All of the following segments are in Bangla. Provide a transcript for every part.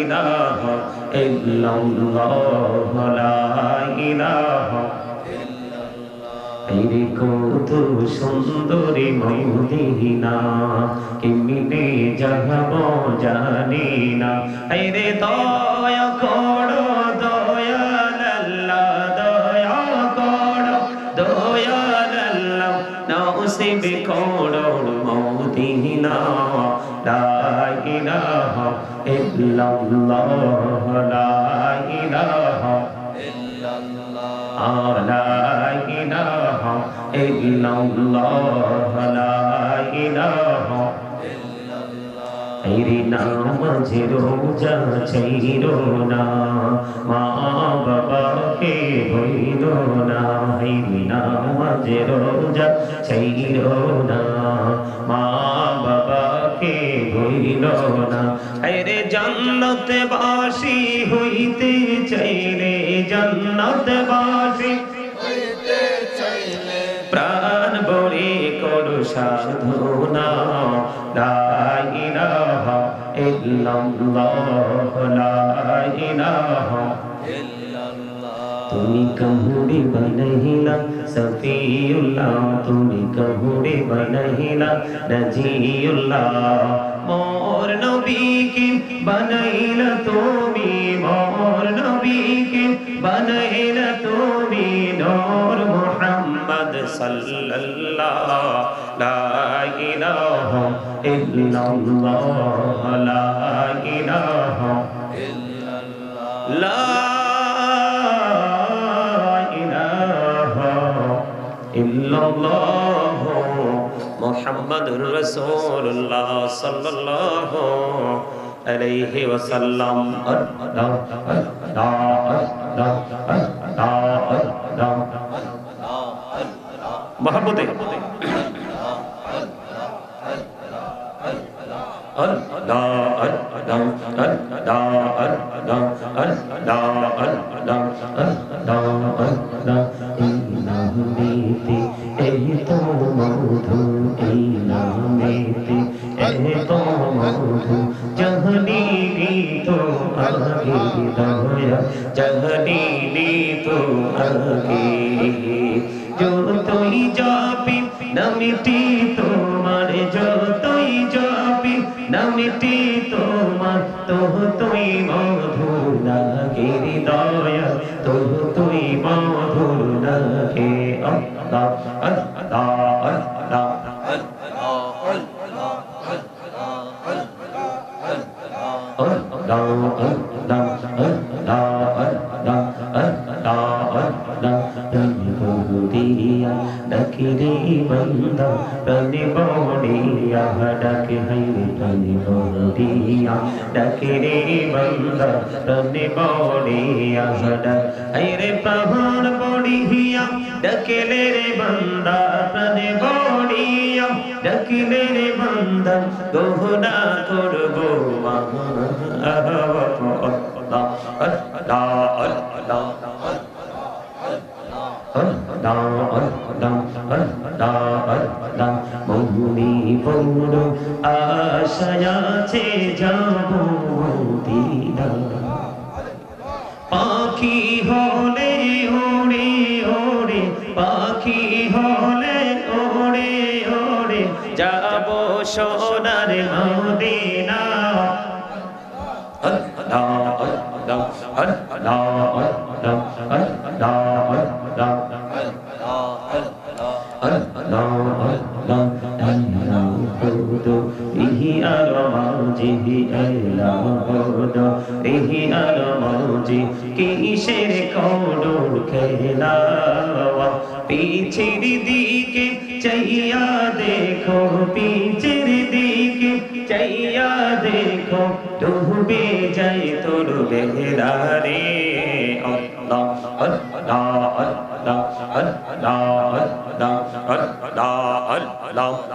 ইলাহা ইল্লাল্লাহ লা ইলাহা রে কত সুন্দরী মদিনা, কেমনে যাব জানি না রে দয়া করো illallah la ilaha illallah la ilaha illallah la ilaha তেরি নাম রোজা ছাইর না মা বাবাকে হইল না হেরি নাম রোজা ছাইর না মা বাবা বাবাকে হইল না। আরে জান্নাত বাসি হইতে চাইলে জান্নাত বাসি প্রাণ বড়ে করু সাধনা। লা ইলাহা ইল্লাল্লাহ লা ইলাহা তুমি কহুড়ে বনহিলা সফিউল্লাহ তুমি কহুড়ে বনহিলা রাজিউল্লাহ, মোর নবীকে বনাইলা তুমি, মোর নবীকে বনাইলা তুমি, নূর মুহাম্মদ সাল্লাল্লাহ লা ইলাহা ইল্লাল্লাহ, লা ইলাহা লা الله محمد رسول الله صلى الله عليه وسلم الله الله الله الله الله محبته الله الله الله ہدایہ چہنی لی تو آگے جو توئی جاپی نہ مٹی তোমার যতই যাবি না মিটি তোমার তোহ তুই মধুর লাগে হৃদয় তুই মধুর লাগে আল্লাহ। বহুদিয়া ডাকে রে বন্দা প্রাণে বড়িয়া ডাক হাইরে প্রাণ বড়িয়া ডাকেলে রে বন্দা প্রাণে বড়িয়া ডাকিলে রে বন্দা গহনা করব আল্লাহ আল্লাহ আল্লাহ মৌনি বড় আশায়াছে যাব দিদা। পাখি হলে ওড়ে ওড়ে, পাখি হলে ওড়ে ওড়ে, যাব সোনার মদিনা। আল্লাহ আল্লাহ আল্লাহ কিসের কৌড় খেলা পিছের দিকে চাইয়া দেখো, পিছের দিকে চাইয়া দেখো, ডুবে যাই তোর বেহরা রে আল্লাহ আল্লাহ আল্লাহ আল্লাহ আল্লাহ আল্লাহ জীবন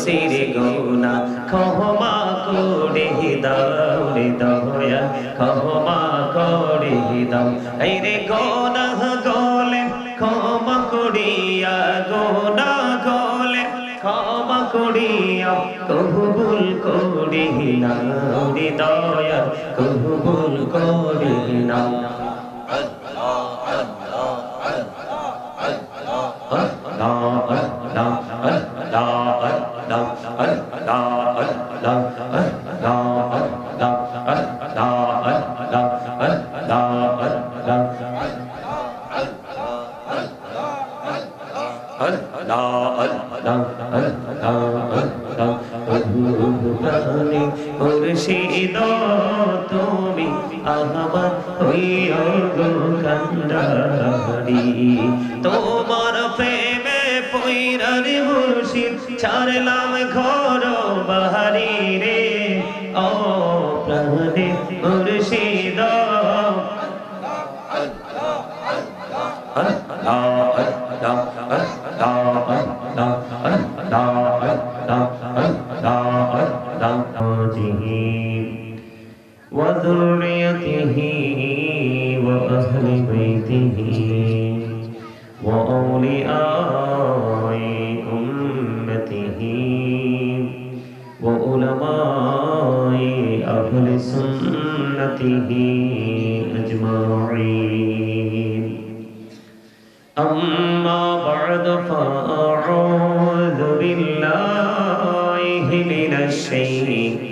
করসির গোনা ক্ষমা করে দাও রে দয়া ক্ষমা করে দাও এই রে গোনা গলে ক্ষমা করিয়া, গোনা গলে ক্ষমা করিয়া কবুল করে নাও রে দয়া কবুল করে তোমার প্রেমে পৈরার মুর্শিদ ছাড়লাম ঘর বাহারি রে। ও প্রাণে أهل سنته أجمعين أما بعد فأعوذ بالله من الشيطان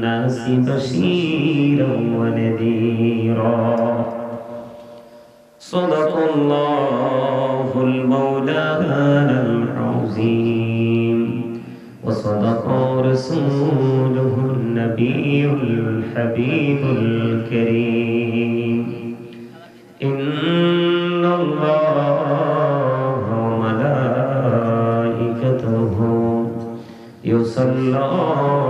للناس بشيرا ونذيرا. صدق الله المولانا العظيم. وصدق رسوله النبي الحبيب الكريم. إن الله وملائكته يصلون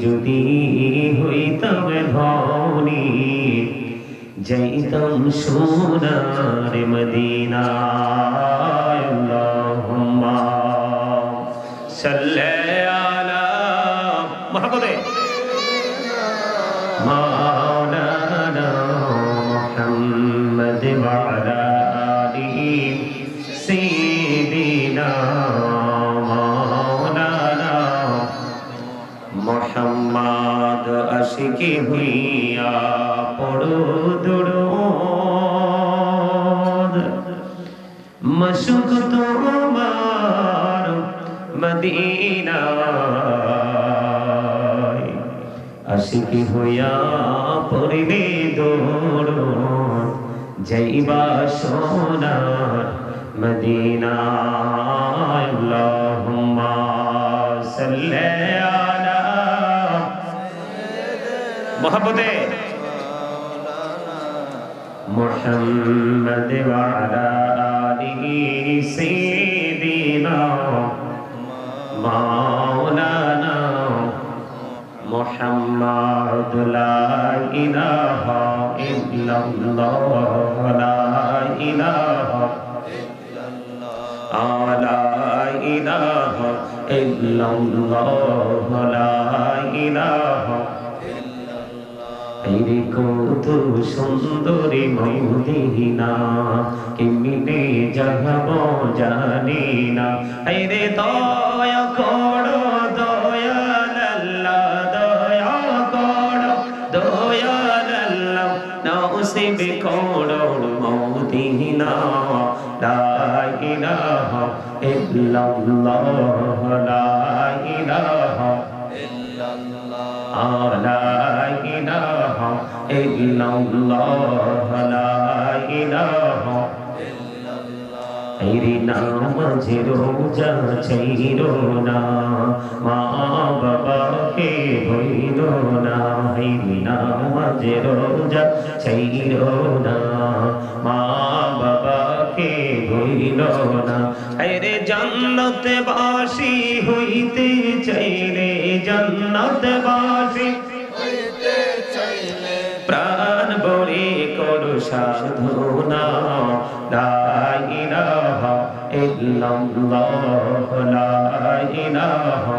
যদি হইতাম ধনী যাইতাম সোনার মদিনা আল্লাহুম্মা সাল্লি আশিকি হইয়া পড়িলে দৌড় যাইবা সোনার মদিনা আল্লাহুম্মা সাল্লি আলা মোহাম্মদে محمد وعلى آله سيدنا مولانا محمد لا إله إلا الله لا إله لا إله إلا الله لا إله রে কত সুন্দরী মদিনা কেমিনে যাহব জানি না রে দয়া করো illallah la ilaha illallah la ilaha illallah la ilaha তেরি নাম মাঝে রোজা ছাইর না মা বাবাকে হইল না হেরি নাম মাঝে রোজা ছাইর না মা বাবা হইল না। আরে জান্নাতে বাসি হইতে চাইলে জান্নাতে বাসি প্রাণ বড়ে করু সাধনা। লা ইলাহা ইল্লাল্লাহ লা ইলাহা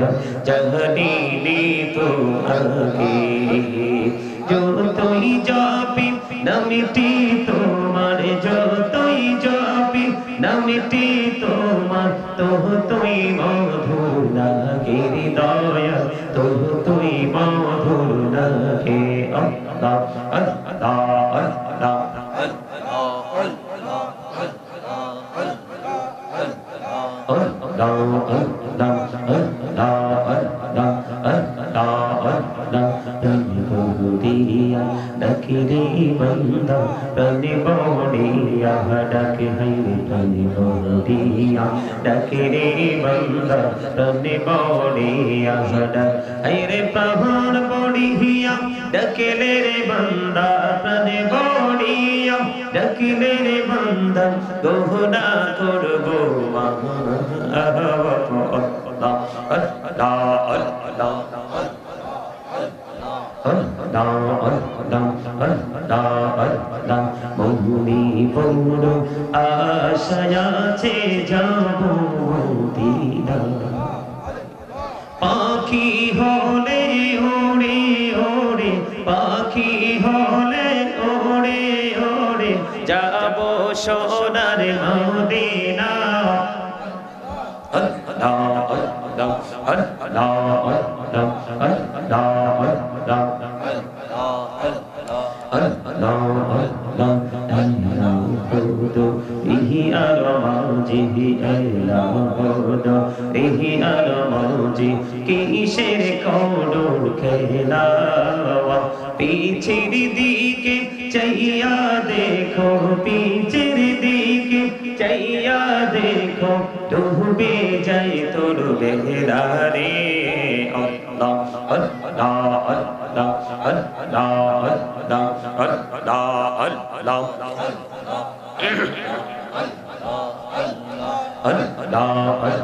দয়া জহনীলি তো আগে যতই যাবি নামিটি তোমার যতই যাবি নামিটি তোমার তো তুই লাগে হৃদয় তো তুই লাগে আল্লাহ প্রাণে বড়িয়া ডাকে রে বন্দা প্রাণে বড়িয়া ডাক হাইরে প্রাণ বড়িয়া ডাকেলে রে বন্দা প্রাণে বড়িয়া ডাকিলে রে বন্দা গহনা করব মা মৌনি যাব দিদা পাখি হলে ওড়ে ওড়ে পাখি হলে ওড়ে ওড়ে যাব সোনার মদিনা আল্লাহ আল্লাহ আল্লাহ জি কিসের করুণ খেলাওয়া পিছের দিকে চাইয়া দেখো পিছের দিকে চাইয়া দেখো ডুবে যাই তোর বেহরারে আল্লাহ আল্লাহ আল্লাহ আল্লাহ আল্লাহ আল্লাহ জীবন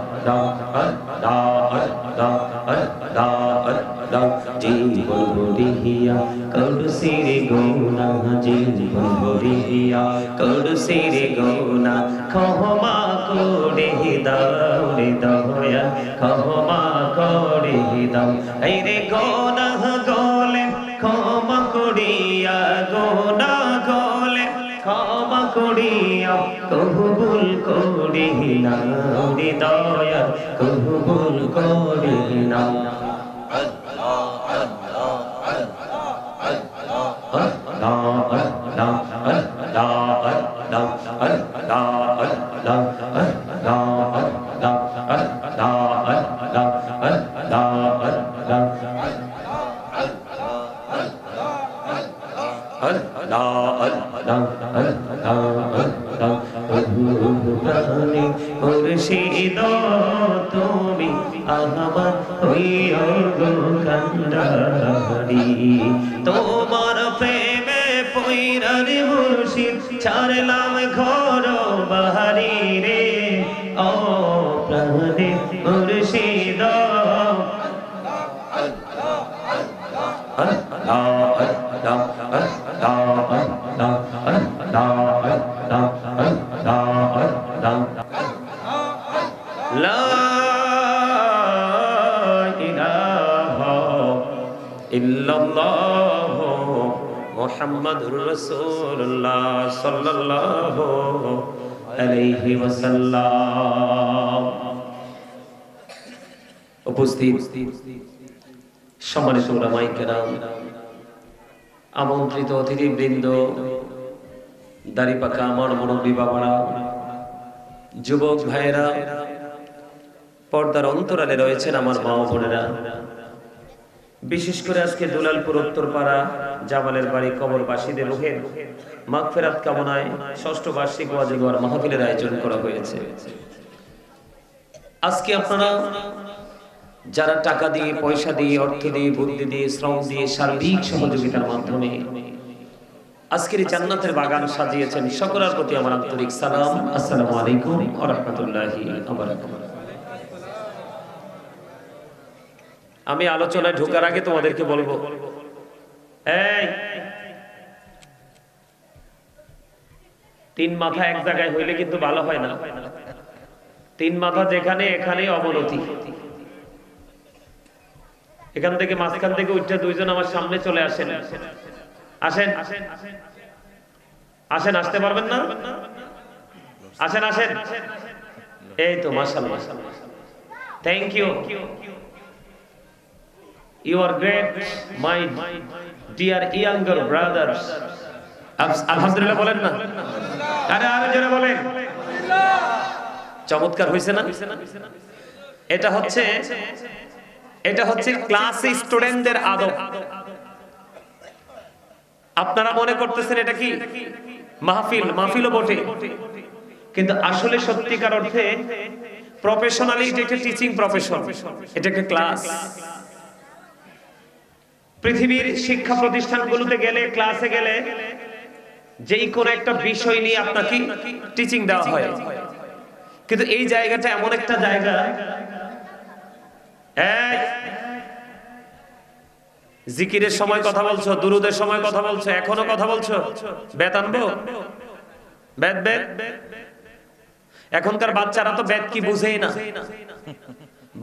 বরিয়া করুসির গৌনা জীবন বরিয়া করুসির গৌনা ক্ষমা করে দাও রে দয়া ক্ষমা করে দাও এই রে গৌনা গলে ক্ষমা করিয়া গৌনা গলে ক্ষমা করিয়া, কবুল করি না রে দয়া, কবুল করি তোমার প্রেমে পৈরার মুর্শিদ ছাড়লাম ঘর বাহারি রে ও প্রাণে মুর্শিদ মুহাম্মাদুর রাসূলুল্লাহ সাল্লাল্লাহু আলাইহি ওয়াসাল্লাম। উপস্থিত সম্মানিত ওলামায়ে কেরাম, আমন্ত্রিত অতিথিবৃন্দ দাড়ি পাকা আমার মুরব্বী বাবারা, যুবক ভাইয়েরা, পর্দার অন্তরালে রয়েছেন আমার মা বোনেরা। বিশেষ করে আজকে দুলালপুর উত্তরপাড়া জামালের বাড়ি কবরবাসীদের রুহের মাগফেরাত কামনায় ষষ্ঠ বার্ষিক ওয়াজিগর মাহফিলের আয়োজন করা হয়েছে। আজকে আপনারা যারা টাকা দিয়ে, পয়সা দিয়ে, অর্থ দিয়ে, বুদ্ধি দিয়ে, শ্রম দিয়ে সার্বিক সহযোগিতার মাধ্যমে আজকের এই জান্নাতের বাগান সাজিয়েছেন, সকলের প্রতি আমার আন্তরিক সালাম। আসসালামু আলাইকুম ওয়া রাহমাতুল্লাহি ওয়া বারাকাতুহু। আমি আলোচনায় ঢোকার আগে তোমাদেরকে বলব। এই। তিন মাথা এক জায়গায় হইলে কিন্তু ভালো হয় না। তিন মাথা যেখানে এখানে অবনতি। এখান থেকে মাঝখান থেকে উঠে দুইজন আমার সামনে চলে আসেন। আসেন। আসেন আসতে পারবেন না? আসেন আসেন। এই তো মাশাআল্লাহ। Thank you You are great, my dear younger brothers. আল- আলহামদুলিল্লাহ বলেন না? আরে আরে জোরে বলেন। চমৎকার হয়েছে না? এটা হচ্ছে এটা হচ্ছে ক্লাস স্টুডেন্টদের আদব। আপনারা মনে করতেছেন এটা কি? মাহফিল মাহফিলও বটে। কিন্তু আসলে সত্যিকার অর্থে প্রফেশনালি এটা একটা টিচিং প্রফেশন এটা একটা ক্লাস পৃথিবীর শিক্ষা প্রতিষ্ঠানগুলোতে গেলে ক্লাসে গেলে যেই কোন একটা বিষয় নিয়ে আপনাকে টিচিং দেওয়া হয়। কিন্তু এই জায়গাটা এমন একটা জায়গা এই, জিকিরের সময় কথা বলছো দুরুদের সময় কথা বলছো এখনও কথা বলছো বেত আনব? এখনকার বাচ্চারা তো বেত কি বুঝেই না।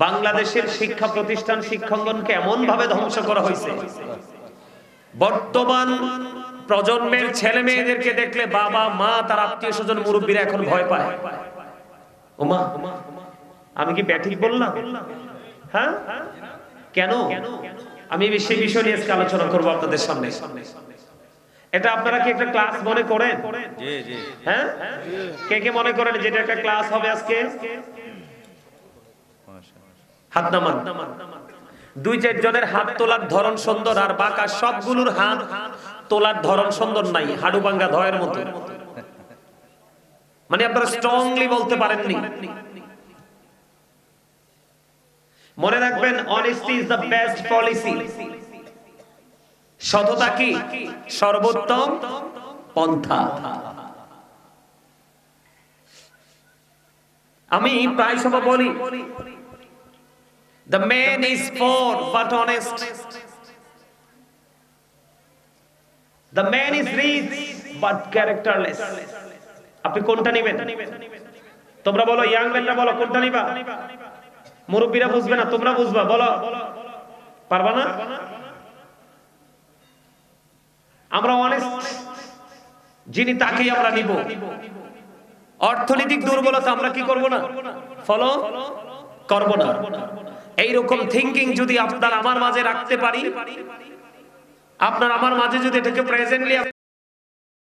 বাংলাদেশের শিক্ষা প্রতিষ্ঠান শিক্ষাঙ্গনকে এমন ভাবে ধ্বংস করা হয়েছে। বর্তমান প্রজন্মের ছেলে মেয়েদেরকে দেখলে বাবা মা তার আত্মীয় স্বজন মুরব্বীরা এখন ভয় পায়। ওমা আমি কি ব্যাঠিক বললাম? হ্যাঁ? কেন? আমি সেই বিষয় নিয়ে আজকে আলোচনা করব আপনাদের সামনে। এটা আপনারা কি একটা ক্লাস মনে করেন? হ্যাঁ? কে কে মনে করেন যেটা একটা ক্লাস হবে আজকে? হাত নামান। দুই চার জনের হাত তোলার ধরন সুন্দর আর বাঁকা সবগুলোর হাত তোলার ধরন সুন্দর নাই হাড়ু ভাঙ্গা ধয়ের মতো। মানে আপনারা স্ট্রংলি বলতে পারেননি। মনে রাখবেন honesty is the best policy সততা কি? সর্বোত্তম পন্থা। আমি প্রায় সময় বলি। The man is poor but honest the man is rich but characterless আপনি কোনটা নেবেন? তোমরা বলো ইয়াং ম্যানরা বলো কোনটা নিবা? মুরব্বীরা বুঝবে না তোমরা বুঝবা বলো। পারবা না? আমরা অনেস্ট যিনি তাকেই আমরা নিব। অর্থনৈতিক দুর্বলতা আমরা কি করব না? ফলো করব না। এইরকম থিঙ্কিং যদি আপনার আমার মাঝে রাখতে পারি আপনার আমার মাঝে যদি এটাকে প্রেজেন্টলি